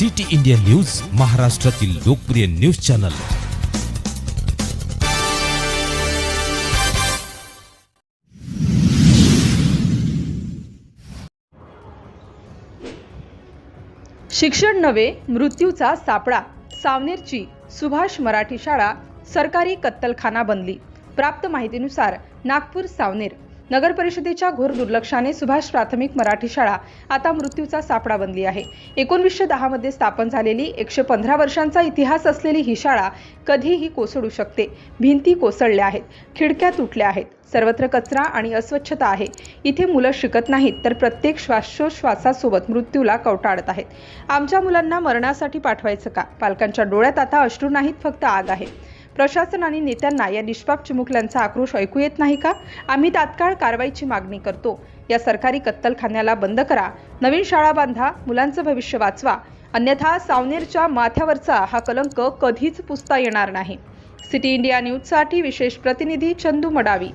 City India news महाराष्ट्रातील लोकप्रिय news channel. शिक्षण नव्हे मृत्यूचा सापळा सावनेरची सुभाष मराठी शाळा सरकारी कत्तलखाना बनली. प्राप्त माहितीनुसार नागपूर सावनेर. नगर परिषदेच्या घोर दुर्लक्षाने सुभाष प्राथमिक मराठी शाळा आता मृत्यूचा सापडा बनली आहे. एकोणवीसशे दहामध्ये स्थापन झालेली एकशे पंधरा वर्षांचा इतिहास असलेली ही शाळा कधीही कोसळू शकते. भिंती कोसळल्या आहेत खिडक्या तुटल्या आहेत सर्वत्र कचरा आणि अस्वच्छता आहे. इथे मुलं शिकत नाहीत तर प्रत्येक श्वासोश्वासासोबत मृत्यूला कवटाळत आहेत. आमच्या मुलांना मरणासाठी पाठवायचं का? पालकांच्या डोळ्यात आता अश्रू नाहीत फक्त आग आहे. प्रशासन आणि नेत्यांना या निष्पाप चिमुकल्यांचा आक्रोश ऐकू येत नाही का? आम्ही तात्काळ कारवाईची मागणी करतो. या सरकारी कत्तलखान्याला बंद करा. नवीन शाळा बांधा. मुलांचं भविष्य वाचवा. अन्यथा सावनेरच्या माथ्यावरचा हा कलंक कधीच पुसता येणार नाही. सिटी इंडिया न्यूजसाठी विशेष प्रतिनिधी चंदू मडावी.